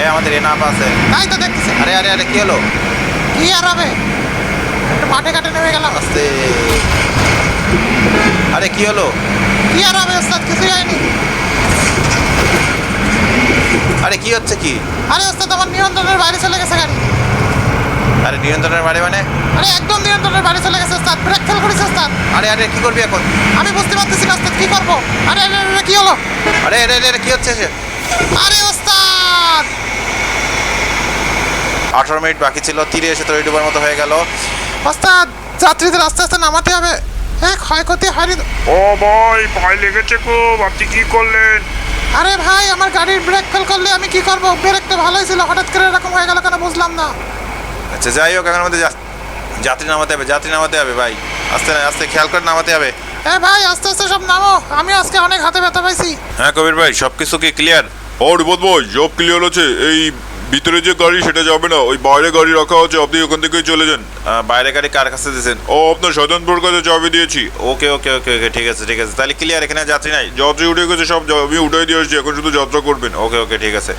এ আমাদের এনাপ আছে। তাই তো দেখতেছি। আরে আরে আরে কি হলো? কি আর হবে? একটু মাঠে ঘাটে নেমে গেলাম। আস্তে। আরে কি হলো? কি আর হবে ওস্তাদ? কিছুই হয়নি। আরে কি হচ্ছে কি? আরে ওস্তাদ আমার নিয়ন্ত্রণের বাইরে চলে গেছে গাড়ি। আরে নিয়ন্ত্রণের বাড়ি মানে? আরে একদম নিয়ন্ত্রণের বাইরে চলে গেছে ওস্তাদ। ব্রেক ফেল করেছে ওস্তাদ। আরে আরে কি করবি এখন? আমি বুঝতে পারতেছি না ওস্তাদ কি করব? আরে আরে আরে কি হলো? আরে আরে আরে, কি হচ্ছে আরে ওস্তাদ! আঠারো মিনিট বাকি ছিল তীরে এসে তৈরি ডুবার মতো হয়ে গেল। ওস্তাদ যাত্রীদের আস্তে আস্তে নামাতে হবে। হ্যাঁ ক্ষয়ক্ষতি তো। ও ভাই ভয় লেগেছে খুব। আপনি কি করলেন? আরে ভাই আমার গাড়ির ব্রেক ফেল করলে আমি কি করব? ব্রেক তো ভালোই ছিল। হঠাৎ করে এরকম হয়ে গেল কেন বুঝলাম না। আচ্ছা যাই হোক এখানের মধ্যে যা- যাত্রী নামাতে হবে যাত্রী নামাতে হবে ভাই। আস্তে আস্তে খেয়াল করে নামাতে হবে। এ ভাই আস্তে আস্তে সব নামো। আমি আজকে অনেক হাতে ব্যথা পাইছি। হ্যাঁ কবির ভাই সব কিছু কি ক্লিয়ার ও রিপোর্ট বই জব ক্লিয়ার আছে এই ভিতরে যে গাড়ি, সেটা যাবে না। ওই বাইরে গাড়ি রাখা আছে, আপনি ওখান থেকেই চলে যান। বাইরে গাড়ি কার কাছে দিয়েছেন? ও আপনার সাধনপুর কাছে চাবি দিয়েছি। ওকে ওকে ওকে ওকে, ঠিক আছে ঠিক আছে। তাহলে ক্লিয়ার এখানে যাত্রী নাই। যাত্রী উঠে গেছে, সব আমি উঠাই দিয়ে আসছি, এখন শুধু যাত্রা করবেন। ওকে ওকে, ঠিক আছে।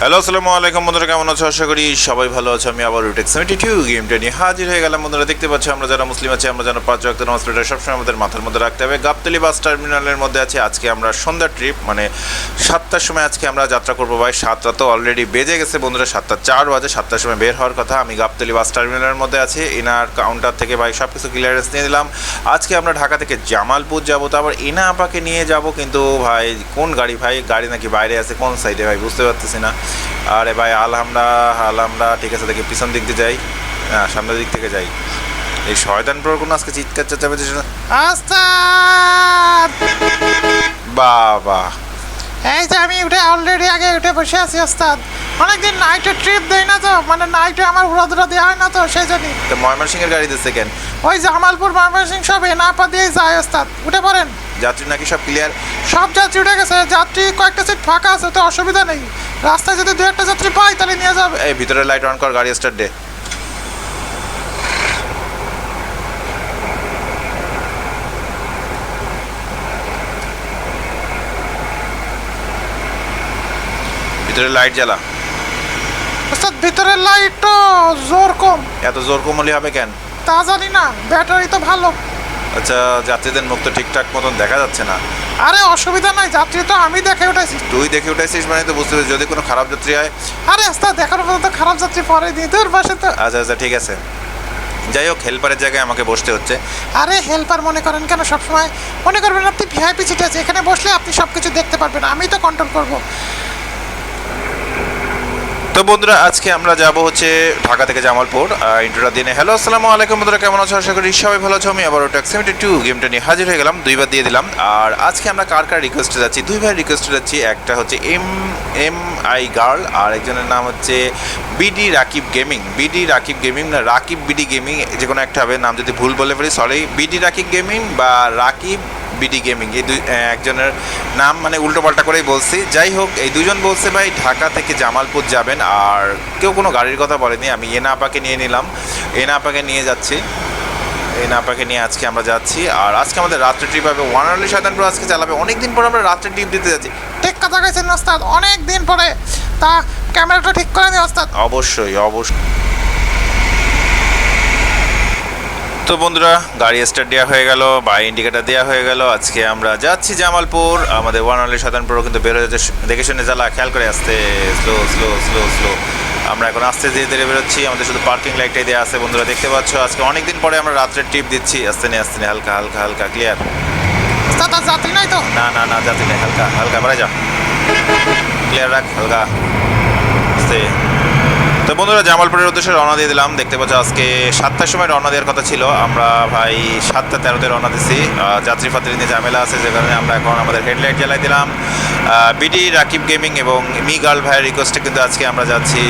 হ্যালো আসসালামু আলাইকুম, বন্ধুরা, কেমন আছো? আশা করি সবাই ভালো আছো। আমি আবার উঠে সেভেন্টি টু গেমটা নিয়ে হাজির হয়ে গেলাম। বন্ধুরা, দেখতে পাচ্ছ, আমরা যারা মুসলিম আছি, আমরা যারা পাঁচ ওয়াক্ত হসপিটাল সবসময় আমাদের মাথার মধ্যে রাখতে হবে। গাবতলি বাস টার্মিনালের মধ্যে আছে। আজকে আমরা সন্ধ্যা ট্রিপ মানে সাতটার সময় আজকে আমরা যাত্রা করব ভাই। সাতটা তো অলরেডি বেজে গেছে, বন্ধুরা, সাতটা চার বাজে, সাতটার সময় বের হওয়ার কথা। আমি গাবতলি বাস টার্মিনালের মধ্যে আছি। এনার কাউন্টার থেকে ভাই সব কিছু ক্লিয়ারেন্স নিয়ে দিলাম আজকে আমরা ঢাকা থেকে জামালপুর যাব তো আবার এনা আপাকে নিয়ে যাব কিন্তু ভাই কোন গাড়ি? ভাই গাড়ি নাকি বাইরে আছে কোন সাইডে ভাই? বুঝতে পারতেছি না। আরে ভাই আলহামরা আলহামরা ঠিক আছে দেখি পিছন দিক দিয়ে যাই। হ্যাঁ সামনের দিক থেকে যাই। এই শয়তানপুর কোনো আজকে চিৎকার চেঁচামেচি ওস্তাদ বাবা। এই যে আমি উঠে অলরেডি আগে উঠে বসে আছি ওস্তাদ অনেকদিন নাইটে ট্রিপ দেই না তো মানে নাইটে আমার উড়াদুরা দেওয়া হয় না তো সেই জন্যই। তো ময়মনসিংহের গাড়ি দিচ্ছে কেন? ওই জামালপুর ময়মনসিং সব এনাপা দিয়ে যায় ওস্তাদ। উঠে পড়েন। যাত্রী নাকি সব ক্লিয়ার সব যাত্রী উঠে গেছে যাত্রী কয়েকটা সিট ফাঁকা আছে তো অসুবিধা নেই। রাস্তায় যদি দু একটা যাত্রী পাই তাহলে নিয়ে যাবে। এই ভিতরে লাইট অন কর গাড়ি স্টার্ট দে। ভিতরে লাইট জ্বালা। ওস্তাদ ভিতরের লাইট তো জোর কম। এত জোর কোমলি হবে কেন? তা জানি না ব্যাটারি তো ভালো। আচ্ছা যাত্রীদের মুখ তো ঠিকঠাক মতন দেখা যাচ্ছে না। আরে অসুবিধা নাই যাত্রী তো আমি দেখে উঠেছি তুই দেখে উঠেছিস মানে তো বুঝতে পারছিস যদি কোনো খারাপ যাত্রী হয়। আরে ওস্তাদ দেখার মতো তো খারাপ যাত্রী পরে দিই তোর পাশে তো। আচ্ছা আচ্ছা ঠিক আছে। যাই হোক হেল্পারের জায়গায় আমাকে বসতে হচ্ছে। আরে হেল্পার মনে করেন কেন সবসময়? মনে করবেন আপনি ভিআইপি সিটে আছে এখানে বসলে আপনি সব কিছু দেখতে পারবেন আমি তো কন্ট্রোল করব। বন্ধুরা, আজকে আমরা যাব হচ্ছে ঢাকা থেকে জামালপুর। ইন্ট্রোটা দিনে। হ্যালো, আসসালামু আলাইকুম বন্ধুরা, কেমন আছো? আশা করি সবাই ভালো আছো। আমি আবার ট্যাক্সিমিটি টু গেমটা নিয়ে হাজির হয়ে গেলাম, দুইবার দিয়ে দিলাম। আর আজকে আমরা কার কার রিকোয়েস্টে যাচ্ছি? দুইবার রিকোয়েস্টে যাচ্ছি, একটা হচ্ছে এম এম আই গার্ল আর একজনের নাম হচ্ছে BD Rakib gaming BD Rakib gaming না রাকিব বিডি গেমিং যে কোনো একটা হবে, নাম যদি ভুল বলে ফেলি সরি বিডি রাকিব গেমিং বা রাকিব বিডি গেমিং এই দুই একজনের নাম মানে উল্টো পাল্টা করেই বলছি। যাই হোক, এই দুজন বলছে, ভাই, ঢাকা থেকে জামালপুর যাবেন। আর কেউ কোনো গাড়ির কথা বলেনি। আমি এনা আপাকে নিয়ে নিলাম। এনা আপাকে নিয়ে যাচ্ছি। এনা আপাকে নিয়ে আজকে আমরা যাচ্ছি। আর আজকে আমাদের রাত্রে ট্রিপ হবে ওয়ান অনলি শয়তানপুর আজকে চালাবে। অনেক দিন পর আমরা রাত্রে ট্রিপ দিতে যাচ্ছি। ঠিক কথা গেছেন ওস্তাদ। অনেক দিন পরে। তা ক্যামেরাটা ঠিক করে দিই ওস্তাদ। অবশ্যই অবশ্যই। তো বন্ধুরা গাড়ি স্টার্ট দেওয়া হয়ে গেল বা ইন্ডিকেটার দেওয়া হয়ে গেল। আজকে আমরা যাচ্ছি জামালপুর। আমাদের ওয়ান অনলি শতানপুরও কিন্তু বেরো যাচ্ছে। দেখে শুনে জ্বালা খেয়াল করে আসতে। স্লো স্লো স্লো স্লো আমরা এখন আস্তে ধীরে ধীরে বেরোচ্ছি। আমাদের শুধু পার্কিং লাইটটাই দেওয়া আছে বন্ধুরা দেখতে পাচ্ছ। আজকে অনেক দিন পরে আমরা রাত্রে ট্রিপ দিচ্ছি। আস্তে নিয়ে আস্তে নিয়ে হালকা হালকা হালকা ক্লিয়ার যাত্রী নাই তো? না না না যাতে নেই হালকা হালকা বাড়াই যা। ক্লিয়ার রাখ হালকা। আস্তে। তো বন্ধুরা জামালপুরের উদ্দেশ্যে রওনা দিয়ে দিলাম। দেখতে পাচ্ছ আজকে সাতটার সময় রওনা দেওয়ার কথা ছিল। আমরা ভাই সাতটা তেরোতে রওনা দিছি। যাত্রী ফাত্রী নিয়ে ঝামেলা আছে যে কারণে আমরা এখন আমাদের হেডলাইট জ্বালাই দিলাম। বিডি রাকিব গেমিং এবং মি গার্ল ভাইয়ের রিকোয়েস্টে কিন্তু আজকে আমরা যাচ্ছি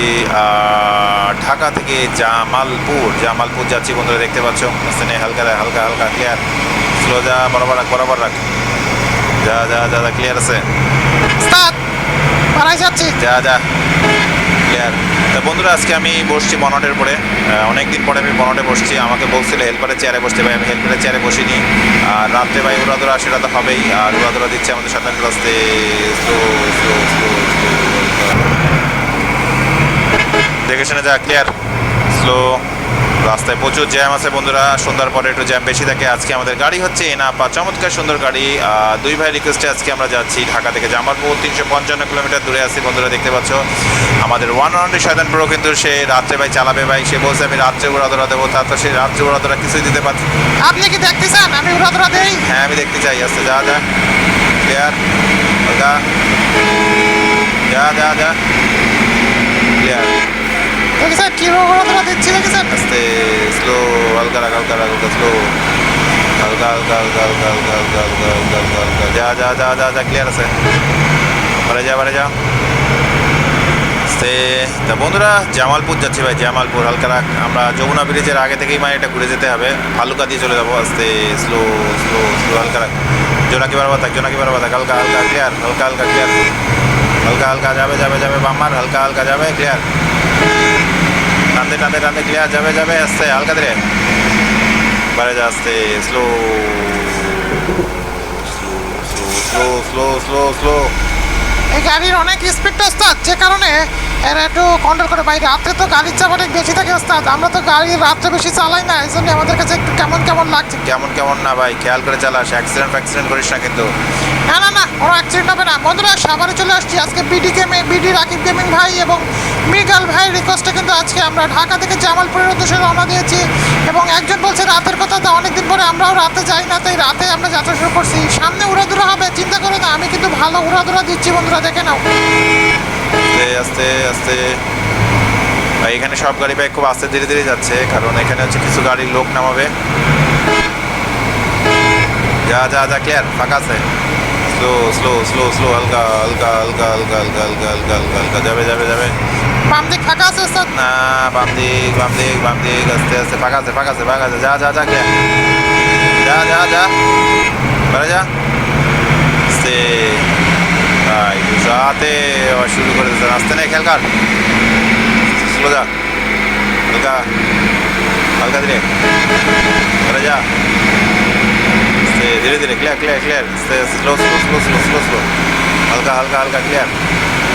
ঢাকা থেকে জামালপুর। জামালপুর যাচ্ছি বন্ধুরা দেখতে পাচ্ছ। হালকা হালকা হালকা ক্লিয়ার স্লো যা বরাবর রাখ বরাবর রাখ। যা যা যা যা ক্লিয়ার আছে। যা যা। ক্লিয়ার তা বন্ধুরা, আজকে আমি বসছি বনটের পরে। অনেকদিন পরে আমি বনটে বসছি। আমাকে বলছিল, হেল্পারের চেয়ারে বসতে ভাই। আমি হেল্পারের চেয়ারে বসিনি। আর রাত্রে ভাই উড়াদোড়া সেটা তো হবেই। আর উড়াদোড়া দিচ্ছে আমাদের সাঁতার স্লো স্লো দেখে শুনে যা ক্লিয়ার স্লো রাস্তায় প্রচুর জ্যাম আছে বন্ধুরা সন্ধ্যার পরে একটু জ্যাম বেশি থাকে। আজকে আমাদের গাড়ি হচ্ছে এনাপা চমৎকার সুন্দর গাড়ি। দুই ভাই রিকোয়েস্টে আজকে আমরা যাচ্ছি ঢাকা থেকে জামালপুর তিনশো পঞ্চান্ন কিলোমিটার দূরে আছি বন্ধুরা দেখতে পাচ্ছ। আমাদের ওয়ান রাউন্ডে শয়তান প্রো কিন্তু সে রাত্রে ভাই চালাবে ভাই সে বলছে আমি রাত্রে উড়াধরা দেবো তা তো সে রাত্রে উড়াধরা কিছুই দিতে পারছে আপনি কি দেখতেছেন? আমি উড়া ধরা দেই। হ্যাঁ আমি দেখতে চাই আস্তে যা যা। ক্লিয়ার যা যা যা। ক্লিয়ার স্লো হালকা রাখ হালকা রাখ হালকা স্লো হালকা হালকা হালকা হালকা হালকা হালকা হালকা হালকা হালকা হালকা যা যা যা যা যা ক্লিয়ার আছে বারে যা বারে যা আস্তে তা বন্ধুরা জামালপুর যাচ্ছি ভাই জামালপুর হালকা রাখ আমরা যমুনা ব্রিজের আগে থেকেই মানে এটা ঘুরে যেতে হবে ফালুকা দিয়ে চলে যাব আস্তে স্লো স্লো স্লো হালকা রাখ জোনাকি বারবার থাক জোনাকি বারবার থাক হালকা হালকা ক্লিয়ার হালকা হালকা ক্লিয়ার হালকা হালকা যাবে যাবে যাবে বাম্মার হালকা হালকা যাবে ক্লিয়ার টানতে টানতে টানতে ক্লিয়ার যাবে যাবে, আসছে, হালকা ধীরে। বারে যা slow slow slow slow slow slow এই গাড়ির অনেক স্পিড আসছে যে কারণে এরা একটু কন্ট্রোল করে ভাই রাত্রে তো গাড়ির চাপ অনেক বেশি থাকে ওস্তাদ। আমরা তো গাড়ি রাত্রে বেশি চালাই না এই জন্য আমাদের কাছে একটু কেমন কেমন লাগছে। কেমন কেমন না ভাই খেয়াল করে চালাস। অ্যাক্সিডেন্ট ফ্যাক্সিডেন্ট করিস না কিন্তু। না না না কোনো অ্যাক্সিডেন্ট হবে না। বন্ধুরা সাভারে চলে আসছি। আজকে বিডি গেমে বিডি রাকিব গেমিং ভাই এবং মৃগাল ভাই রিকোয়েস্টে কিন্তু আজকে আমরা ঢাকা থেকে জামালপুরের উদ্দেশ্যে রওনা দিয়েছি এবং একজন বলছে রাতের কথা তো অনেকদিন পরে আমরাও রাতে যাই না তাই রাতে আমরা যাত্রা শুরু করছি। সামনে উড়াদুরা হবে চিন্তা করো না আমি কিন্তু ভালো উড়াদুরা দিচ্ছি বন্ধুরা দেখে নাও। আস্তে আস্তে আস্তে। ভাই এখানে সব গাড়ি ভাই খুব আস্তে ধীরে ধীরে যাচ্ছে কারণ এখানে হচ্ছে কিছু গাড়ির লোক নামাবে। যা যা যা ক্লিয়ার ফাঁকা আছে। স্লো স্লো স্লো স্লো হালকা হালকা হালকা হালকা হালকা হালকা হালকা হালকা হালকা যাবে যাবে যাবে। বাম দিক ফাঁকা আছে ওস্তাদ? না বাম দিক বাম দিক বাম দিক আস্তে আস্তে ফাঁকা আছে ফাঁকা আছে ফাঁকা আছে। যা যা যা ক্লিয়ার যা যা যা। বারে যা আস্তে সাথে শুরু করে দিচ্ছে আসতে নেই খেয়াল কার স্লো যা হালকা হালকা ধীরে বারে যা ধীরে ধীরে clear clear clear slow slow slow slow slow slow হালকা হালকা হালকা ক্লিয়ার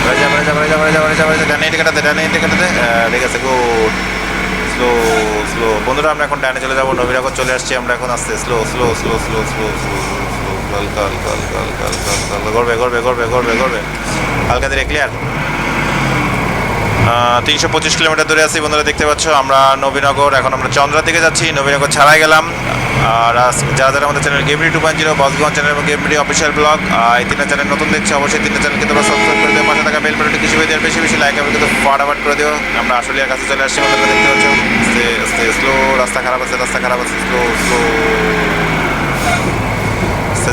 বারে যা বারে যা বারে যা ডানে ইটে কাটাতে ডানে ইটে কাটাতে ঠিক আছে গুড স্লো স্লো বন্ধুরা আমরা এখন ডানে চলে যাব নবীনগর চলে আসছি আমরা এখন আসতে slow slow slow slow slow slow হালকা হালকা হালকা হালকা হালকা হালকা হালকা করবে করবে করবে করবে করবে হালকা ধীরে ক্লিয়ার তিনশো পঁচিশ কিলোমিটার দূরে আছি বন্ধুরা, দেখতে পাচ্ছ আমরা নবীনগর, এখন আমরা চন্দ্রা দিকে যাচ্ছি, নবীনগর ছাড়াই গেলাম। আর যারা যারা আমাদের চ্যানেল গেমরি টু পয়েন্ট জিরো বসগঞ্জ চ্যানেল এবং গেমরি অফিসিয়াল ব্লগ এই তিনটা চ্যানেল নতুন দেখছি, অবশ্যই তিনটা চ্যানেল কিন্তু সাবস্ক্রাইব করে দিও, পাশে থাকা বেল বাটনটি কিছু বেশি বেশি বেশি লাইক এবং কিন্তু ফাটাফাট করে দিও। আমরা আসলে কাছে চলে আসছি, বন্ধুরা, দেখতে পাচ্ছ। স্লো রাস্তা খারাপ আছে, রাস্তা খারাপ আছে স্লো স্লো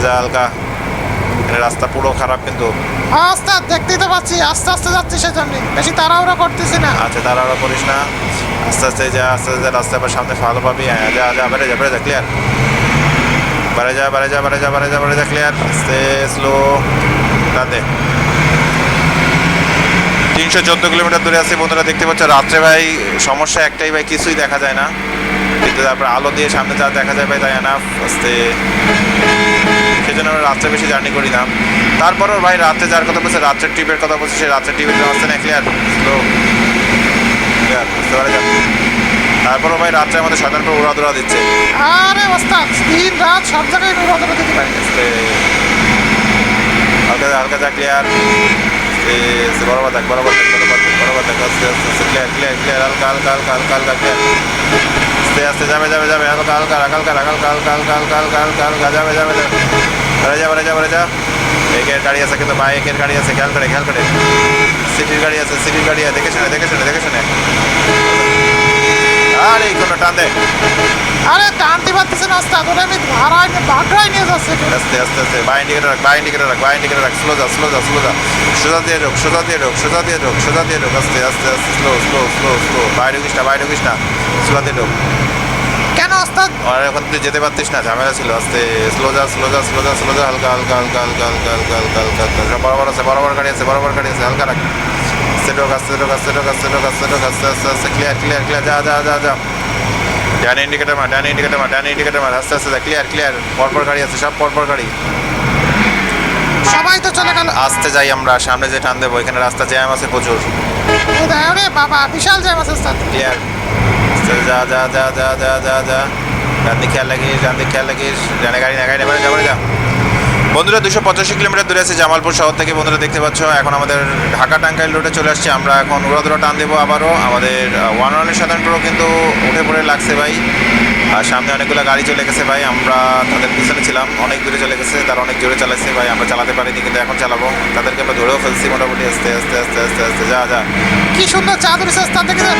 আস্তে হালকা। রাস্তা পুরো খারাপ কিন্তু। ওস্তাদ দেখতেই তো পাচ্ছি আস্তে আস্তে যাচ্ছি সেজন্য। বেশি তাড়াহুড়ো করতেছি না। আচ্ছা তাড়াহুড়ো করিস না। আস্তে আস্তে যা আস্তে আস্তে রাস্তা আবার সামনে ভালো পাবি। হ্যাঁ যা যা বেড়ে যা বেড়ে যা ক্লিয়ার বাড়ে যা বাড়ে যা বাড়ে যা বাড়ে যা বাড়ে যা ক্লিয়ার আস্তে স্লো রাতে তিনশো চোদ্দ কিলোমিটার দূরে আছি বন্ধুরা দেখতে পাচ্ছ রাত্রে ভাই সমস্যা একটাই ভাই কিছুই দেখা যায় না। কিন্তু তারপর আলো দিয়ে সামনে যা দেখা যায় ভাই তাই না আস্তে। সেজন্য আমরা রাত্রে বেশি জার্নি করি না তারপরও ভাই রাত্রে যার কথা বলছে রাত্রের ট্রিপের কথা বলছে সেই রাত্রের ট্রিপের রাস্তা না ক্লিয়ার স্লো ক্লিয়ার বুঝতে পারা যাক তারপরও ভাই রাত্রে আমাদের সাধারণত উড়াদুরা দিচ্ছে আরে ওস্তাদ দিন রাত সব জায়গায় আমি উড়াদুরা দিতে পারি হালকা হালকা যা ক্লিয়ার বরাবর থাক বরাবর থাক বরাবর থাক বরাবর থাক আস্তে আস্তে আস্তে ক্লিয়ার ক্লিয়ার ক্লিয়ার হালকা হালকা হালকা হালকা হালকা ক্লিয়ার আস্তে আস্তে যাবে যাবে যাবে হালকা হালকা হালকা হালকা হালকা হালকা হালকা হালকা হালকা হালকা যাবে যাবে যাবে বেড়ে যা বেড়ে যা বেড়ে যা একের গাড়ি আছে কিন্তু বাইকের গাড়ি আছে খেয়াল করে খেয়াল করে। সিটির গাড়ি আছে সিটির গাড়ি আছে দেখে শুনে দেখে শুনে দেখে শুনে। আরে কোনো টান দে। আরে টানতে পারতেছে না ওস্তাদ ওটা আমি ভাড়ায় নিয়ে বাগড়ায় নিয়ে যাচ্ছি আস্তে আস্তে আস্তে বাই ইন্ডিকেটার রাখ বাই ইন্ডিকেটার রাখ বাই ইন্ডিকেটার রাখ। স্লো যা স্লো যা স্লো যা। সোজা দিয়ে ঢোক সোজা দিয়ে ঢোক সোজা দিয়ে ঢোক সোজা দিয়ে ঢোক। আস্তে আস্তে আস্তে স্লো স্লো স্লো স্লো বাইরে ঢুকিস না বাইরে ঢুকিস না। সোজা দিয়ে ঢোক। কেন আর এখন তুই যেতে পারতিস না ঝামেলা ছিল আস্তে স্লো যা স্লো যা স্লো যা স্লো যা হালকা হালকা হালকা হালকা হালকা হালকা হালকা হালকা হালকা। বরাবর আছে বরাবর গাড়ি আছে বরাবর গাড়ি আছে হালকা রাখ। আস্তে ঢোক আস্তে ঢোক আস্তে ঢোক আস্তে ঢোক আস্তে ঢোক আস্তে আস্তে ক্লিয়ার ক্লিয়ার ক্লিয়ার যা যা যা যা। ডান ইন্ডিকেটার মার ডান ইন্ডিকেটার মার ডান ইন্ডিকেটার মার আস্তে আস্তে ক্লিয়ার ক্লিয়ার পরপর গাড়ি আছে সব পরপর গাড়ি। সবাই তো চলে গেল। আসতে যাই আমরা সামনে যে টান দেবো এখানে রাস্তা জ্যাম আছে প্রচুর। বাবা বিশাল জ্যাম আছে ক্লিয়ার যা যা যা যা যা যা যা। ডান খেয়াল লাগিস ডান খেয়াল লাগিস ডানে গাড়ি, না গাড়ি যাবে যা বন্ধুরা, দুশো পঁচাশি কিলোমিটার দূরে আছে জামালপুর শহর থেকে বন্ধুরা দেখতে পাচ্ছ। এখন আমাদের ঢাকা টাঙ্গাইল রোডে চলে আসছে। আমরা এখন উড়াদুরা টান দেবো আবারও। আমাদের ওয়ান ওয়ানের সাধারণ কিন্তু উঠে পড়ে লাগছে ভাই। আর সামনে অনেকগুলো গাড়ি চলে গেছে ভাই আমরা তাদের পিছনে ছিলাম। অনেক দূরে চলে গেছে তারা অনেক জোরে চালাচ্ছে ভাই আমরা চালাতে পারিনি কিন্তু এখন চালাবো। তাদেরকে আমরা ধরেও ফেলছি মোটামুটি আস্তে আস্তে আস্তে আস্তে আস্তে। যা যা। কি সুন্দর চাঁদ উঠেছে দেখে যান।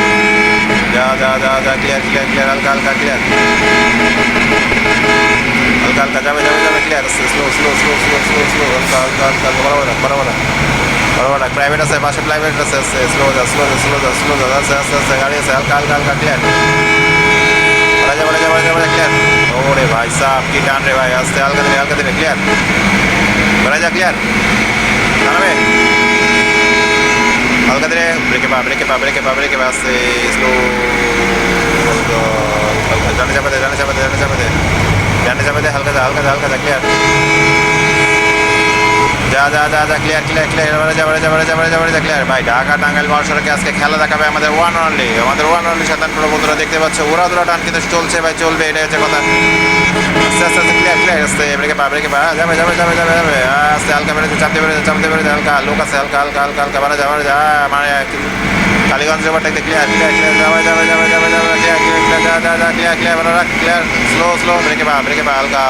যা যা যা যা ক্লিয়ার ক্লিয়ার ক্লিয়ার হালকা হালকা ক্লিয়ার হালকা হালকা যাবে যাবে যাবে clear slow slow slow slow slow slow হালকা হালকা হালকা হালকা বরাবর বরাবর। বরাবর প্রাইভেট আছে পাশে প্রাইভেট আছে স্লো যা স্লো যা স্লো যা স্লো যা আস্তে আস্তে আস্তে গাড়ি আছে হালকা হালকা হালকা ক্লিয়ার বড়া যা বড়া যা বড়া যা বড়া ক্লিয়ার ওরে ভাই সাহ কি টান রে ভাই, আস্তে হালকা দিলে হালকা দিলে ক্লিয়ার বেড়া যা ক্লিয়ার দাঁড়াবে? হালকা দিলে ব্রেকে পা ব্রেকে পা ব্রেকে পা ব্রেকে পা, আস্তে স্লো জানে চাপে জানে চাপে জানে চাপে জানে চাপে হালকা হালকা হালকা ক্লিয়ার যা যা যা যা ক্লিয়ার ক্লিয়ার ক্লিয়ার এবারে যাবারে যাবারে যাবারে যাবারে যা ক্লিয়ার ভাই, ঢাকা টাঙ্গাইল মহাসড়কে আজকে খেলা দেখাবে? আমাদের ওয়ান অনলি আমাদের ওয়ান অনলি সাধারণ বন্ধুরা দেখতে পাচ্ছ। ওরা দুরা টান কিন্তু চলছে, ভাই, চলবে, এটাই হচ্ছে কথা। আস্তে আস্তে আস্তে ক্লিয়ার ক্লিয়ার আস্তে ব্রেকে পা ব্রেকে পা যাবে যাবে যাবে যাবে যাবে আস্তে, হালকা বেড়েছে চাপতে বেড়েছে চাপতে বেড়েছে হালকা লোক আছে, হালকা হালকা হালকা হালকা বাড়া যাবে যা মানে কালীগঞ্জ ওভারটাকে ক্লিয়ার ক্লিয়ার ক্লিয়ার যাবে যাবে যাবে যাবে যাবে ক্লিয়ার ক্লিয়ার যা যা ক্লিয়ার ক্লিয়ার বাড়া রাখ ক্লিয়ার স্লো স্লো ব্রেকে পা ব্রেকে পা হালকা।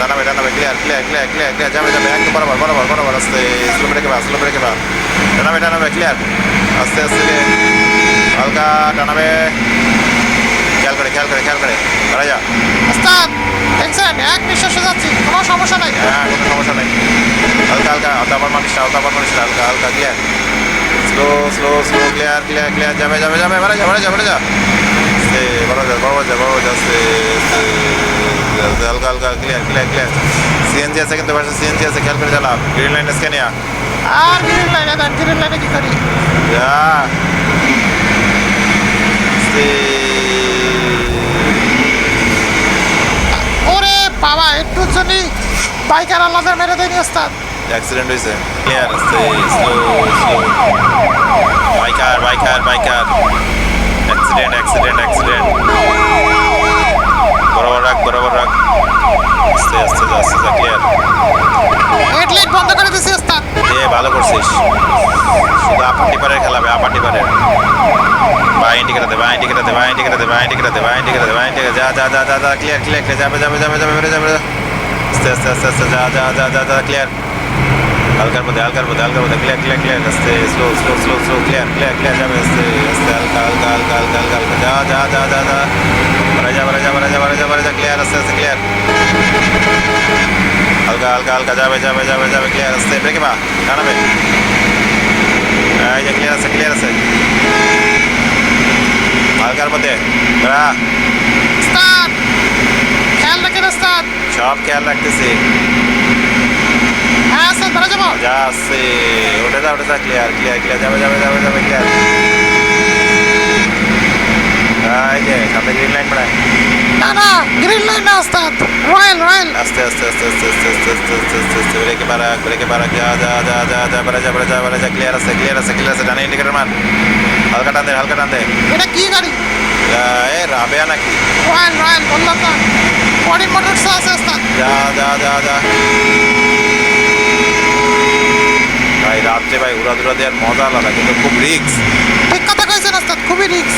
ডানাবে ডানাবে clear clear clear clear clear যাবে যাবে একদম বরাবর বরাবর বরাবর আস্তে স্লো ব্রেকে পা স্লো ব্রেকে পা ডানাবে ডানাবে ক্লিয়ার আস্তে আস্তে হালকা ডানাবে খেয়াল করে খেয়াল করে খেয়াল করে। বাড়া যা। ওস্তাদ দেখছেন? এক নিঃশ্বাসে যাচ্ছি। কোনো সমস্যা নাই। হ্যাঁ কোনো সমস্যা নেই। হালকা হালকা আবার মানুষটা আবার মানুষটা হালকা হালকা clear slow slow slow clear clear clear যাবে যাবে যাবে বাড়া যা বাড়া যা বাড়া যা। আস্তে বড় যা বড় যা বড় যা আস্তে আস্তে, আস্তে, হালকা হালকা ক্লিয়ার ক্লিয়ার ক্লিয়ার সিএনজি আছে কিন্তু পাশে সিএনজি আছে খেয়াল করে চালা গ্রিন লাইন স্ক্যানিয়া আর গ্রিন লাইনে দেন গ্রিন লাইনে কি করি? যা। ওরে বাবা একটু জন্যই বাইকার আল্লাহ মেরে দেয়নি ওস্তাদ। অ্যাক্সিডেন্ট হয়েছে clear slow slow biker biker biker accident accident accident বরাবর রাখ বরাবর রাখ। আস্তে আস্তে আস্তে যা ক্লিয়ার হেডলাইট বন্ধ করে দিছি ওস্তাদ। এ ভালো করছিস। শুধু আপার টিপারের খেলাবে আপার টিপারের বাই ইন্ডিকেটার দে বাই ইন্ডিকেটার দে বাই ইন্ডিকেটার দে বাই ইন্ডিকেটার দে বাই ইন্ডিকেটার দে বাই ইন্ডিকেটার যা যা যা যা যা ক্লিয়ার ক্লিয়ার ক্লিয়ার যাবে যাবে যাবে যাবে যাবে আস্তে আস্তে আস্তে আস্তে যা যা যা যা যা ক্লিয়ার হালকার মধ্যে হালকার মধ্যে হালকার মধ্যে ক্লিয়ার ক্লিয়ার ক্লিয়ার আস্তে slow slow slow slow clear clear clear যাবে আস্তে আস্তে হালকা হালকা হালকা হালকা হালকা হালকা যা যা যা যা যা বাড়া যা বাড়া যা বাড়া যা বাড়া যা বাড়া যা ক্লিয়ার আস্তে আস্তে ক্লিয়ার হালকা হালকা হালকা যাবে যাবে যাবে যাবে ক্লিয়ার আস্তে ব্রেকে বা জানাবে এই যে ক্লিয়ার আছে ক্লিয়ার আছে হালকার মধ্যে দাঁড়া ওস্তাদ খেয়াল রাখেন ওস্তাদ সব খেয়াল রাখতেছি হ্যাঁ ওস্তাদ ধরে যাব যা আছে ওটা যা ওটা যা ক্লিয়ার ক্লিয়ার ক্লিয়ার যাবে যাবে যাবে যাবে ক্লিয়ার এই যে সামনে গ্রিন লাইন পড়ায় না না গ্রিন লাইন না ওস্তাদ রয়্যাল রয়্যাল আস্তে আস্তে আস্তে আস্তে আস্তে আস্তে আস্তে আস্তে আস্তে আস্তে ব্রেকে বারাক ব্রেকে বারাক যা যা যা যা যা বারা যা বারা যা বারা যা ক্লিয়ার আছে ক্লিয়ার আছে ক্লিয়ার আছে ডানে ইন্ডিকেটার মার হালকা টান দে হালকা টান দে এটা কি গাড়ি এ রাবেয়া নাকি রয়্যাল রয়্যাল বললাম না বডি মোটরস আছে ওস্তাদ যা যা যা যা ভাই রাত্রে ভাই উড়া দুরা দেওয়ার মজা আলাদা কিন্তু খুব রিক্স ঠিক কথা কইছেন ওস্তাদ খুবই রিক্স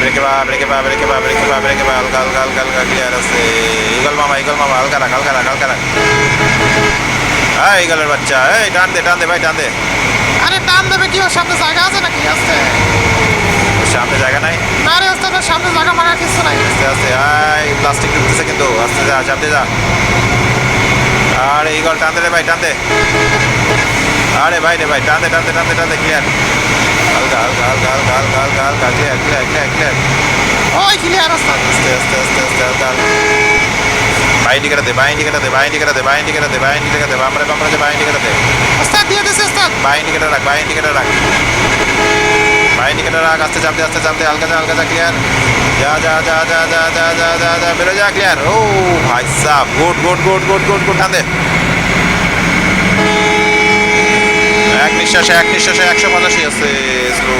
ব্রেকে বা ব্রেকে বা ব্রেকে বা ব্রেকে বা ব্রেকে বা হালকা হালকা হালকা হালকা ক্লিয়ার আছে। ইগল মামা ইগল মামা হালকা রাখ হালকা রাখ হালকা রাখ। হ্যাঁ ইগলের বাচ্চা এই টান দে টান দে ভাই টান দে। আরে টান দেবে কি ওর সামনে জায়গা আছে নাকি? আস্তে সামনে জায়গা নাই। না রে ওস্তাদ সামনে জায়গা মারা কিছু নাই। আস্তে আস্তে আয় প্লাস্টিক ঢুকতেছে কিন্তু। আস্তে যা চাপতে যা। আরে ইগল টান দে রে ভাই টান দে। আরে ভাই রে ভাই টান দে টান দে টান দে টান দে ক্লিয়ার হালকা হালকা হালকা হালকা হালকা হালকা হালকা ক্লিয়ার ক্লিয়ার ক্লিয়ার ক্লিয়ার ওই ক্লিয়ার ওস্তাদ। আস্তে আস্তে আস্তে আস্তে হালকা বাইন্ডি দে বাইন্ডি করে দে বাইন্ডি দে বাইন্ডি দে বাইন্ডি করে বামরে বামরে বাইন্ডি করে ওস্তাদ দিয়ে দিছে ওস্তাদ। বাইন্ডি করে রাখ বাইন্ডি করে রাখ। রাখ আস্তে চাপ দে আস্তে চাপ দে হালকা যা হালকা যা ক্লিয়ার যা যা যা যা যা যা যা যা যা বেরো যা ক্লিয়ার ও ভাই সাহ good good good good good good টান দে এক নিঃশ্বাসে এক নিঃশ্বাসে একশো পঁচাশি আছে স্লো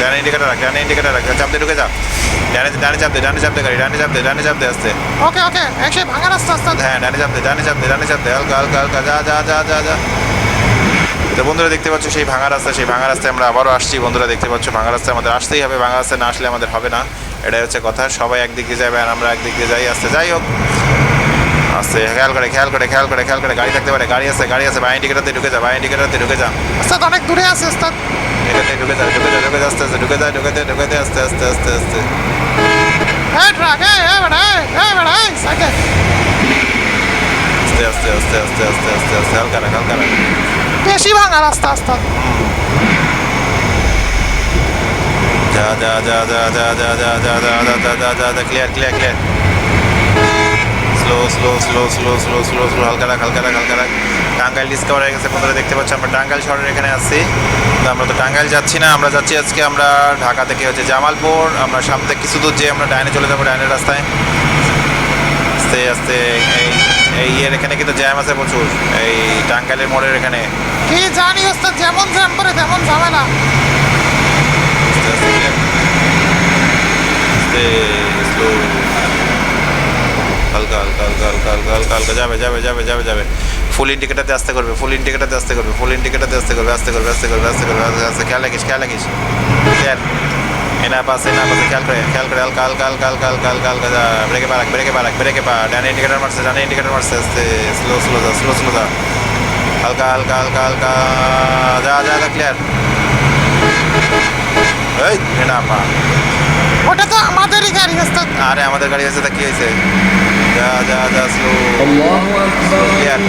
ডানে ইন্ডিকেটার রাখ ডানে ইন্ডিকেটার রাখ চাপ দে ঢুকে যা ডানে ডানে চাপ দে ডানে চাপ দে গাড়ি ডানে চাপ দে ডানে চাপ দে আসতে ওকে ওকে এক সেই ভাঙা রাস্তা ওস্তাদ হ্যাঁ ডানে চাপ দে ডানে চাপ দে ডানে চাপ দে হালকা হালকা হালকা যা যা যা যা যা তো বন্ধুরা দেখতে পাচ্ছ সেই ভাঙা রাস্তা সেই ভাঙা রাস্তায় আমরা আবারও আসছি। বন্ধুরা দেখতে পাচ্ছ ভাঙা রাস্তায় আমাদের আসতেই হবে। ভাঙা রাস্তায় না আসলে আমাদের হবে না। এটাই হচ্ছে কথা। সবাই একদিকে যাবে আর আমরা একদিকে যাই। আসতে যাই হোক। আস্তে খেয়াল করে খেয়াল করে খেয়াল করে খেয়াল করে। গাড়ি থাকতে পারে। গাড়ি আছে গাড়ি আছে। বাই ইন্ডিকেটারতে ঢুকে যা বাই ইন্ডিকেটারতে ঢুকে যা। ওস্তাদ অনেক দূরে আছে ওস্তাদ। এটাতে ঢুকে যা ঢুকে যা ঢুকে যা আস্তে আস্তে ঢুকে যা ঢুকে যা ঢুকে যা আস্তে আস্তে আস্তে আস্তে। আস্তে আস্তে আস্তে আস্তে আস্তে আস্তে আস্তে হালকা রাখ হালকা রাখ। বেশি ভাঙা রাস্তা ওস্তাদ যা যা যা যা যা যা যা যা যা যা যা যা যা যা clear clear clear slow slow slow slow slow slow slow হালকা রাখ হালকা রাখ হালকা রাখ টাঙ্গাইল ডিসকভার হয়ে গেছে বন্ধুরা দেখতে পাচ্ছ আমরা টাঙ্গাইল শহরের এখানে আছি আমরা তো টাঙ্গাইল যাচ্ছি না আমরা যাচ্ছি আজকে আমরা ঢাকা থেকে হচ্ছে জামালপুর আমরা সামনে কিছু দূর যেয়ে আমরা ডাইনে চলে যাব ডাইনের রাস্তায় আস্তে আস্তে এই এই ইয়ের এখানে কিন্তু জ্যাম আছে প্রচুর। এই টাঙ্গাইলের মোড়ের এখানে। কি জানি ওস্তাদ যেমন জ্যাম করে তেমন ঝামেলা। হালকা হালকা হালকা হালকা হালকা হালকা হালকা যাবে যাবে যাবে যাবে যাবে। ফুল ইন্ডিকেটারতে আসতে করবে ফুল ইন্ডিকেটারতে আসতে করবে ফুল ইন্ডিকেটারতে আসতে করবে আসতে করবে আসতে করবে আসতে করবে আস্তে আস্তে। খেয়াল রাখিস খেয়াল রাখিস। এনা পাস এনা পাস খেয়াল করে খেয়াল করে হালকা হালকা হালকা হালকা হালকা হালকা হালকা যা ব্রেকে পারাক ব্রেকে পারাক ব্রেকে পা ডান ইন্ডিকেটার মারছে ডান ইন্ডিকেটার মারছে আসতে স্লো স্লো যা স্লো স্লো যা হালকা হালকা হালকা হালকা যা যা যা ক্লিয়ার এই এনা পা ওটা তো আমাদেরই গাড়ি হচ্ছে আরে আমাদের গাড়ি আছে তা কি হয়েছে যা যা যা স্লো ক্লিয়ার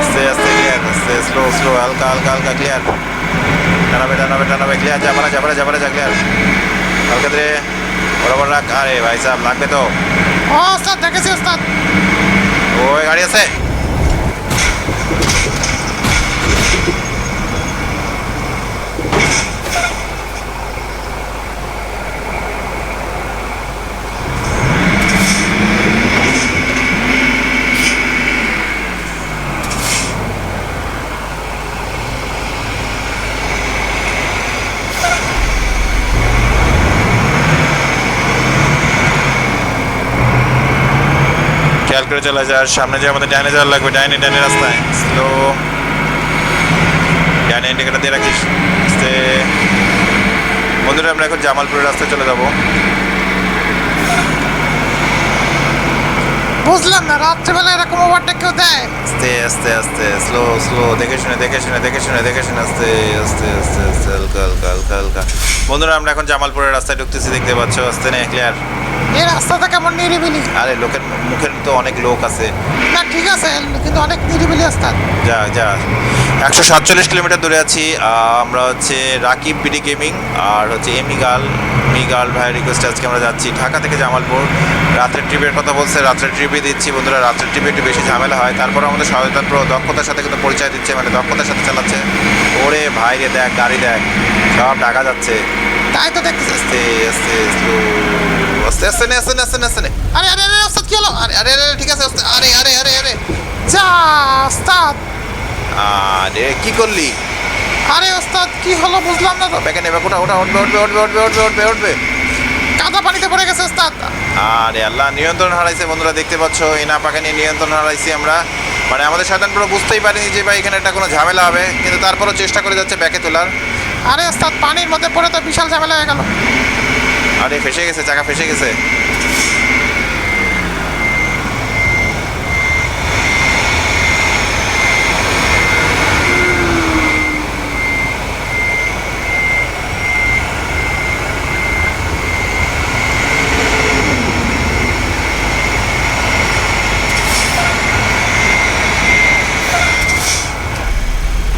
আস্তে আস্তে ক্লিয়ার আস্তে স্লো স্লো হালকা হালকা হালকা ক্লিয়ার টানাবে ডানাবে ডানাবে ক্লিয়ার যাবারে যাবারে যাবারে যা ক্লিয়ার হালকা ধরে বরাবর রাখ আরে ভাই সাহেব লাগবে তো ও স্যার দেখেছি ওস্তাদ ওই গাড়ি আছে খেয়াল করে চলে যায় আর সামনে যে আমাদের ডাইনে যাওয়ার লাগবে, ডাইনে ডাইনে রাস্তায়। স্লো ডাইনে ইন্ডিকেটার দিয়ে রাখিস। বন্ধুরা, আমরা এখন জামালপুরের রাস্তায় চলে যাব। বুঝলাম না রাত্রেবেলা এরকম ওভারটেক কেউ দেয়? আস্তে আস্তে আস্তে স্লো স্লো দেখে শুনে দেখে শুনে দেখে শুনে দেখে শুনে আস্তে আস্তে আস্তে আস্তে হালকা হালকা হালকা হালকা। বন্ধুরা আমরা এখন জামালপুরের রাস্তায় ঢুকতেছি দেখতে পাচ্ছ আস্তে নেই ক্লিয়ার এই রাস্তাটা কেমন নিরিবিলি? আরে লোকের মুখের তো অনেক লোক আছে। না ঠিক আছে কিন্তু অনেক নিরিবিলি রাস্তা। যা যা। একশো সাতচল্লিশ কিলোমিটার দূরে আছি। আমরা হচ্ছে রাকিব বিডি গেমিং আর হচ্ছে এমি গার্ল মি গার্ল ভাইয়ের রিকোয়েস্টে আজকে আমরা যাচ্ছি ঢাকা থেকে জামালপুর। রাত্রের ট্রিপের কথা বলছে, রাত্রের ট্রিপে দিচ্ছি। বন্ধুরা, রাত্রের ট্রিপে একটু বেশি ঝামেলা হয়। তারপর আমাদের সচেতন পুরো দক্ষতার সাথে কিন্তু পরিচয় দিচ্ছে মানে দক্ষতার সাথে চালাচ্ছে। ওরে ভাই রে, দেখ, গাড়ি দেখ, সব ঢাকা যাচ্ছে। তাই তো দেখতেছি, আস্তে আস্তে আস্তে আস্তে নে, আস্তে আস্তে আস্তে আরে আরে আরে ওস্তাদ কি হলো? আরে আরে আরে, ঠিক আছে, আস্তে, আরে আরে আরে আরে। যা ওস্তাদ আরে কি করলি? আরে ওস্তাদ কি হলো বুঝলাম না তো। ব্যাকে নেবে ওটা ওটা উঠবে উঠবে উঠবে উঠবে উঠবে উঠবে উঠবে কাদা পানিতে পড়ে গেছে ওস্তাদ। আরে আল্লাহ নিয়ন্ত্রণ হারাইছে বন্ধুরা দেখতে পাচ্ছ এই না পাকে নিয়ে নিয়ন্ত্রণ হারাইছি আমরা। মানে আমাদের সাধারণ পুরো বুঝতেই পারিনি যে ভাই এখানে একটা কোনো ঝামেলা হবে কিন্তু তারপরও চেষ্টা করে যাচ্ছে ব্যাকে তোলার। আরে ওস্তাদ পানির মধ্যে পড়ে তো বিশাল ঝামেলা হয়ে গেল। আরে ফেসে গেছে চাকা ফেসে গেছে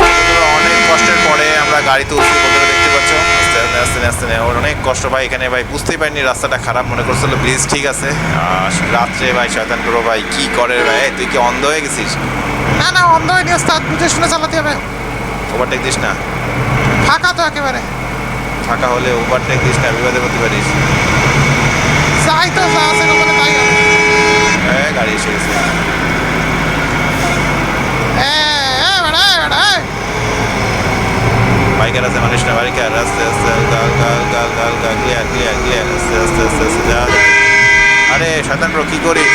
বন্ধুরা, অনেক কষ্টের পরে আমরা গাড়িতে উঠছি বন্ধুরা দেখতে পাচ্ছ। আস্তে আস্তে আস্তে। ওর অনেক কষ্ট ভাই এখানে ভাই বুঝতেই পারিনি রাস্তাটা খারাপ মনে করছিল ব্রিজ ঠিক আছে। রাত্রে ভাই শয়তান করো ভাই কি করে ভাই? তুই কি অন্ধ হয়ে গেছিস? না না অন্ধ হয়নি ওস্তাদ বুঝে শুনে চালাতে হবে। ওভারটেক দিস না? ফাঁকা তো একেবারে। ফাঁকা হলে ওভারটেক দিস না বিপদে পড়তে পারিস। যাই তো যা আছে তাই। হ্যাঁ গাড়ি এসে গেছে এ, এ, বেড়া, এ, বেড়া, এ। বাইকের আছে মানুষ না বাইকের আস্তে আস্তে গাল গাল গাল গাল গাল ক্লিয়ার ক্লিয়ার ক্লিয়ার আস্তে আস্তে আস্তে আস্তে যা যা। আরে শয়তান ব্রো কি করিস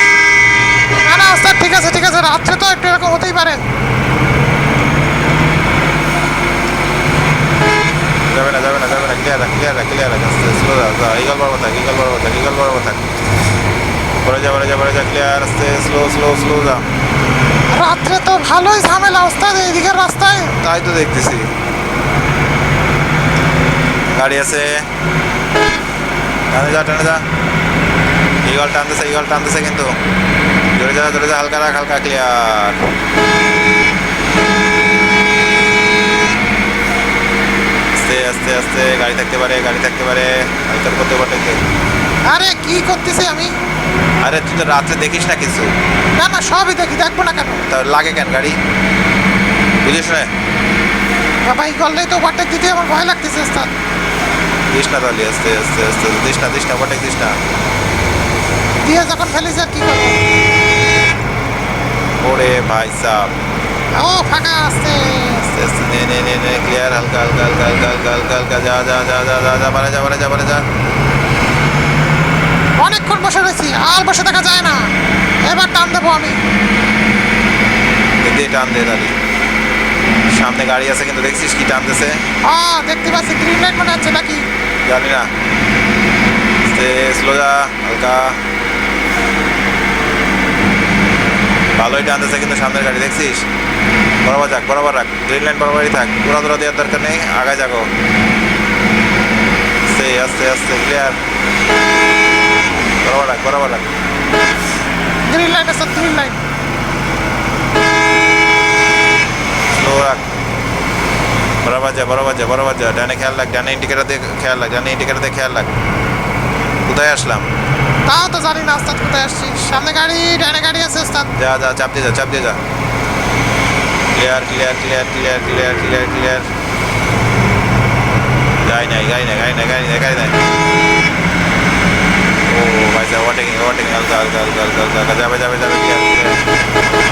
না না ওস্তাদ ঠিক আছে ঠিক আছে রাত্রে তো একটু এরকম হতেই পারে যাবে না যাবে না যাবে না ক্লিয়ার রাখ ক্লিয়ার রাখ ক্লিয়ার রাখ আস্তে স্লো যা ইগল বড় থাক ইগল বড় থাক ইগল বড় থাক পরে যা পরে যা পরে যা ক্লিয়ার আস্তে স্লো স্লো স্লো যা রাত্রে তো ভালোই ঝামেলা ওস্তাদ এইদিকের রাস্তায় তাই তো দেখতেছি গাড়ি আছে। টানে যা টানে যা। ইগল টানতেছে ইগল টানতেছে কিন্তু। জোরে যা জোরে যা হালকা রাখ হালকা ক্লিয়ার আস্তে আস্তে আস্তে গাড়ি থাকতে পারে গাড়ি থাকতে পারে। হালকার করতে পারে আরে কি করতেছি আমি? আরে তুই তো রাত্রে দেখিস না কিছু। না না সবই দেখি দেখব না কেন? তা লাগে কেন গাড়ি? বুঝিস না বাবা এই গলটাই তো ওভারটেক দিতে আমার ভয় লাগতেছে ওস্তাদ। দিস না তাহলে আস্তে আস্তে আস্তে দিস না দিস না ওভারটেক দিস না দিয়ে যখন ফেলিস কি করব? ওরে ভাই সাহ ও ফাঁকা আসছে আস্তে আস্তে নে নে নে নে ক্লিয়ার হালকা হালকা হালকা হালকা হালকা হালকা হালকা যা যা যা যা যা যা বারে যা বারে যা বারে যা। অনেকক্ষণ বসে রয়েছি আর বসে থাকা যায় না। এবার টান দেবো আমি। দে টান দে দাদি সামনে গাড়ি আছে কিন্তু দেখছিস কি টানতেছে? ও দেখতে পাচ্ছি গ্রিন লাইট মনে হচ্ছে নাকি? জানি না যা হালকা ভালোই টানতেছে কিন্তু সামনের গাড়ি দেখছিস? বরাবর যাক বরাবর রাখ। গ্রিন লাইন বরাবরই থাক। দৌড়া দৌড়া দেওয়ার দরকার নেই আগায় যাকো আস্তে আস্তে আস্তে ক্লিয়ার বরাবর রাখ বরাবর রাখ। গ্রিন লাইট আছে গ্রিন লাইট স্লো রাখ। বরাবর যা বরাবর যা বরাবর যা ডানে খেয়াল রাখ ডানে ইন্ডিকেটার দিয়ে খেয়াল রাখ ডানে ইন্ডিকেটার দিয়ে খেয়াল রাখ। কোথায় আসলাম? তাও তো জানি না ওস্তাদ কোথায় আসছি? সামনে গাড়ি ডানে গাড়ি আছে ওস্তাদ। যা যা চাপ দিয়ে যা চাপ দিয়ে যা। Clear clear clear clear clear clear clear গাই নাই গাই নাই গাই নাই গাই নাই গাই নাই। ও ভাই সাহেব ওভারটেকিং ওভারটেকিং হালকা হালকা হালকা হালকা যাবে যাবে যাবে ক্লিয়ার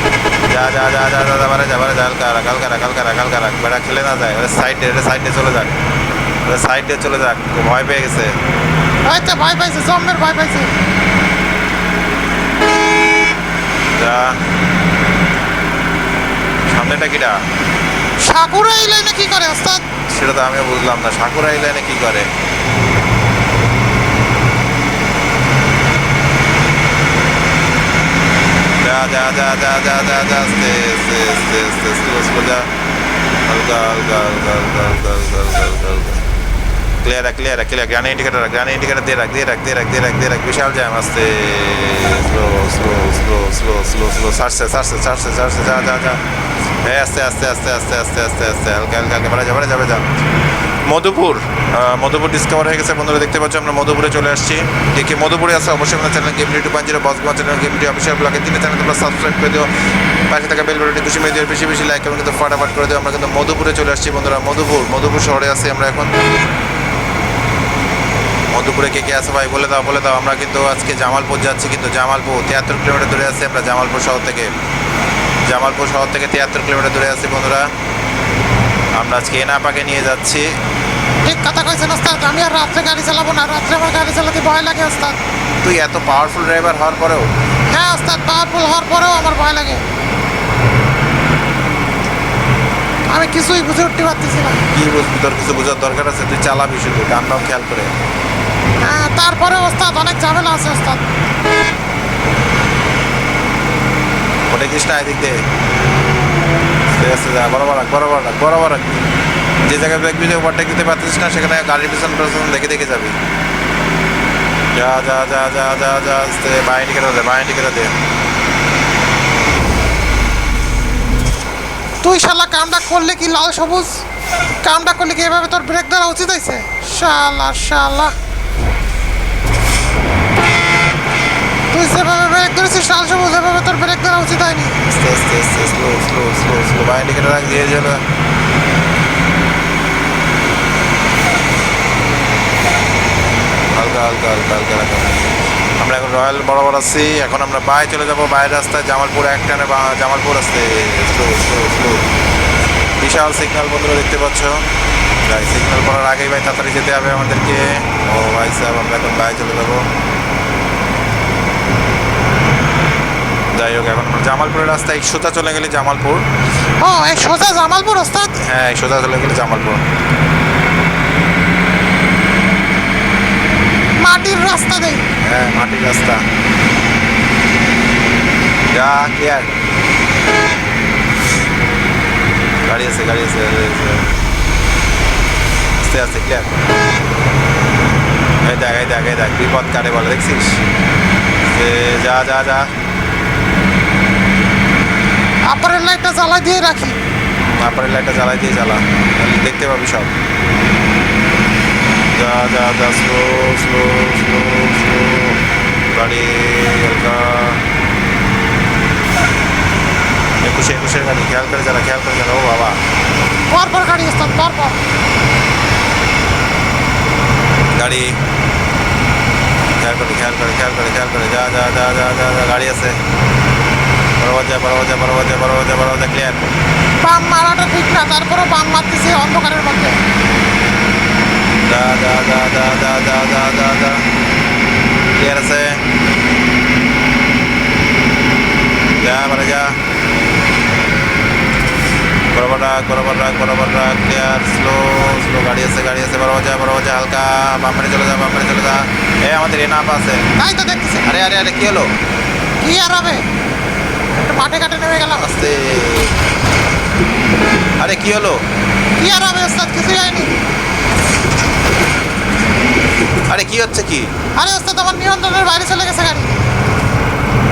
যা যা যা যা যা যা বারে যা বারে যা হালকা রাখ হালকা রাখ হালকা রাখ হালকা রাখ। বেড়া খেলে না যায় ওরা সাইডে এটা সাইডে চলে যাক। ওরা সাইডে চলে যাক ভয় পেয়ে গেছে। হয়তো ভয় পাইছে জম্মের ভয় পাইছে। যা। সামনেটা কিটা? সাকুরা এই লাইনে কি করে ওস্তাদ? সেটা তো আমিও বুঝলাম না সাকুরা এই লাইনে কি করে? যা যা যা যা যা যা যা আস্তে আস্তে আস্তে আস্তে স্লো স্লো যা হালকা হালকা হালকা হালকা হালকা হালকা হালকা হালকা হালকা ক্লিয়ার ক্লিয়ার ক্লিয়ার গ্রানে ইন্ডিকেটার গ্রানে ইন্ডিকেটার দিয়ে রাখ দিয়ে রাখ দিয়ে রাখ দিয়ে রাখ দিয়ে রাখ বিশাল জ্যাম আস্তে slow slow slow slow slow slow সারছে সারছে সারছে সারছে যা যা যা হ্যাঁ আস্তে আস্তে আস্তে আস্তে আস্তে আস্তে আস্তে হালকা হালকা হালকা, বাড়া যাবে যাবে যা মধুপুর মধুপুর ডিসকভার হয়ে গেছে। বন্ধুরা, দেখতে পাচ্ছ, আমরা মধুপুরে চলে আসছি। কে মধুপুরে আছে, অবশ্যই আমাদের channel game two point zero boss channel game two official ব্লগে তিনটে চ্যানেল তোমরা সাবস্ক্রাইব করে দিও। পাশে থাকা বেল বাটনটি খুশি মেয়ে দিও। বেশি বেশি লাইক এবং কিন্তু ফটাফট করে দিও। আমরা কিন্তু মধুপুরে চলে আসছি, বন্ধুরা। মধুপুর মধুপুর শহরে আছি আমরা এখন। মধুপুরে কে কে আছে ভাই? বলে দাও বলে দাও। আমরা কিন্তু আজকে জামালপুর যাচ্ছি কিন্তু জামালপুর তিয়াত্তর কিলোমিটার দূরে আছি আমরা জামালপুর শহর থেকে। জামালপুর শহর থেকে তিয়াত্তর কিলোমিটার দূরে আছি বন্ধুরা। আমরা আজকে এনাপাকে নিয়ে যাচ্ছি। ঠিক কথা কইছেন ওস্তাদ আমি আর রাত্রে গাড়ি চালাবো না রাত্রে আমার গাড়ি চালাতে ভয় লাগে ওস্তাদ। তুই এত পাওয়ারফুল ড্রাইভার হওয়ার পরেও? হ্যাঁ ওস্তাদ পাওয়ারফুল হওয়ার পরেও আমার ভয় লাগে। আমি কিছুই বুঝে উঠতে পারতেছি না। কি বুঝবি তোর কিছু বোঝার দরকার আছে? তুই চালাবি শুধু ডান বাম খেয়াল করে। তারপরে ওস্তাদ অনেক ঝামেলা আছে ওস্তাদ। ওটা না এদিক দিয়ে। যা বরাবর রাখ বরাবর রাখ বরাবর রাখ। যে জায়গায় দেখবি যে ওভারটেক দিতে পারছিস না সেখানে গাড়ির পিছন পিছন দেখে দেখে যাবি। যা যা যা যা যা যা আস্তে বাঁ ইন্ডিকেটার দে বাঁ ইন্ডিকেটার দে। তুই শালা কামটা করলে কি লাল সবুজ? কামটা করলে কি এভাবে তোর ব্রেক দেওয়া উচিত হয়েছে? শালা শালা। তুই সেভাবে ব্রেক করেছিস শাল সবুজ এভাবে তোর ব্রেক করা উচিত হয়নি। আস্তে আস্তে আস্তে স্লো স্লো স্লো স্লো ভাই ইন্ডিকেটার রাখ, দিয়ে যেন হালকা হালকা হালকা হালকা রাখা। আমরা এখন রয়্যাল বরাবর আছি, এখন আমরা বাই চলে যাব বাইরের রাস্তায়, জামালপুর একটানে জামালপুর আসতে। স্লো স্লো স্লো বিশাল সিগনাল বন্ধুরা দেখতে পাচ্ছ। ভাই সিগনাল করার আগেই ভাই তাড়াতাড়ি যেতে হবে আমাদেরকে। ও ভাই সাহেব, আমরা এখন বাই চলে যাব। যাই হোক এখন জামালপুরের রাস্তায় সোজা চলে গেলে জামালপুর। ও এই সোজা জামালপুর ওস্তাদ? হ্যাঁ এই সোজা চলে গেলে জামালপুর। মাটির রাস্তা দেই। হ্যাঁ মাটির রাস্তা। যা গাড়ি আছে গাড়ি আছে গাড়ি আছে। আস্তে আস্তে ক্লিয়ার এই দেখ এই দেখ এই দেখ বিপদ কাটে বলে দেখছিস? যে যা যা যা। আপরের লাইটটা জ্বালাই দিয়ে রাখি। তারপরে লাইটটা জ্বালাই দিয়ে জ্বালা। তাহলে দেখতে পাবি সব। যা যা যা স্লো স্লো স্লো স্লো গাড়ি হালকা। একুশে একুশের গাড়ি। খেয়াল করে জ্বালা খেয়াল করে জ্বালা। ও বাবা। পর পর গাড়ি ওস্তাদ পর পর গাড়ি। খেয়াল করে খেয়াল করে খেয়াল করে খেয়াল করে। যা যা যা যা যা যা গাড়ি আছে। বরাবর যা বরাবর যা বরাবর ক্লিয়ার বাম মারাটা ঠিক না তারপরও বাম মারতেছে অন্ধকারের মধ্যে। যা যা যা যা যা যা যা যা যা ক্লিয়ার আছে? যা মানে যা। রাখ বরাবর রাখ ক্লিয়ার স্লো স্লো গাড়ি আছে গাড়ি আছে বরাবর যা বরাবর যা হালকা বামে চলে যা বামে চলে যা। এ আমাদের এনাপ আছে। তাই তো দেখতেছি। আরে আরে আরে কি হলো? কি আর হবে মাঠে ঘাটে নেমে গেলাম। আস্তে। আরে কি হলো? কি আর হবে ওস্তাদ? কিছুই হয়নি। আরে কি হচ্ছে কি? আরে ওস্তাদ আমার নিয়ন্ত্রণের বাইরে চলে গেছে গাড়ি।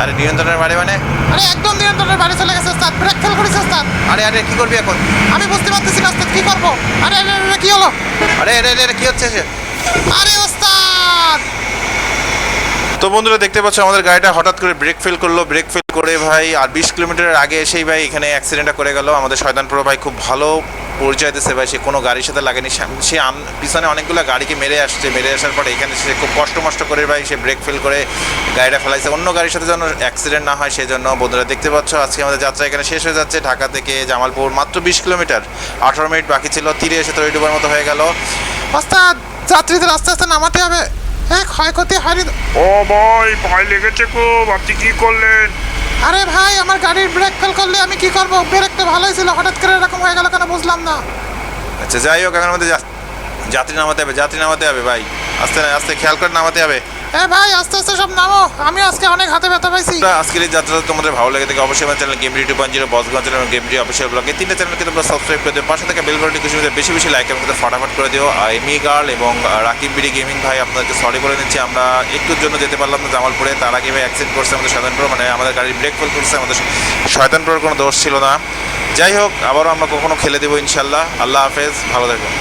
আরে নিয়ন্ত্রণের বাড়ি মানে? আরে একদম নিয়ন্ত্রণের বাইরে চলে গেছে ওস্তাদ। ব্রেক ফেল করেছে ওস্তাদ। আরে আরে কি করবি এখন? আমি বুঝতে পারতেছি না ওস্তাদ কি করব? আরে আরে আরে কি হলো? আরে আরে আরে, কি হচ্ছে আরে ওস্তাদ! তো বন্ধুরা দেখতে পাচ্ছ আমাদের গাড়িটা হঠাৎ করে ব্রেক ফেল করল ব্রেক ফেল করে ভাই, আর বিশ কিলোমিটারের আগে এসেই ভাই এখানে অ্যাক্সিডেন্টটা করে গেল। আমাদের শয়তানপুর ভাই খুব ভালো পরিচয় দিচ্ছে ভাই, সে কোনো গাড়ির সাথে লাগেনি। সে পিছনে অনেকগুলো গাড়িকে মেরে আসছে, মেরে আসার পরে এখানে সে খুব কষ্ট মষ্ট করে ভাই সে ব্রেক ফেল করে গাড়িটা ফেলাইছে। অন্য গাড়ির সাথে যেন অ্যাক্সিডেন্ট না হয় সেই জন্য বন্ধুরা দেখতে পাচ্ছ আজকে আমাদের যাত্রা এখানে শেষ হয়ে যাচ্ছে। ঢাকা থেকে জামালপুর মাত্র বিশ কিলোমিটার। আঠারো মিনিট বাকি ছিল, তীরে এসে তৈরি ডুবার মতো হয়ে গেল। ওস্তাদ, যাত্রীদের আস্তে আস্তে নামাতে হবে। হ্যাঁ ক্ষয়ক্ষতি হয়নি? ও ভাই ভয় লেগেছে খুব। আপনি কি করলেন? আরে ভাই আমার গাড়ির ব্রেক ফেল করলে আমি কি করব? ব্রেক তো ভালোই ছিল হঠাৎ করে এরকম হয়ে গেল কেন বুঝলাম না। আচ্ছা যাই হোক এখন আমাদের যাত্রী নামাতে হবে যাত্রী নামাতে হবে ভাই। আস্তে আস্তে খেয়াল করে নামাতে হবে। এ ভাই, আস্তে আস্তে সব নামো। আমি আজকে অনেক হাতে ব্যথা পাইছি। আজকের এই যাত্রা তোমাদের ভালো লেগে থাকে, অবশ্যই আমার চ্যানেল টু পয়েন্ট জিরো বসগঞ্জ চ্যানেল গেমরি অফিসিয়াল ব্লগে তিনটা চ্যানেলকে তোমরা সাবস্ক্রাইব করে দিও। পাশে থেকে বেল ঘন্টি খুশি বেশি বেশি লাইক এবং ফটাফট করে দিও। এমি গার্ল এবং রাকিব বিডি গেমিং ভাই, আপনাদেরকে সরি বলে নিচ্ছি, আমরা একটুর জন্য যেতে পারলাম না জামালপুরে। তার আগে ভাই অ্যাক্সিডেন্ট করছে আমাদের শয়তানপুর মানে আমাদের গাড়ির ব্রেক ফেল করছে, আমাদের শয়তানপুরের কোনো দোষ ছিল না। যাই হোক, আবারও আমরা কখনো খেলে দেবো ইনশাল্লাহ আল্লাহ হাফেজ, ভালো থাকবেন।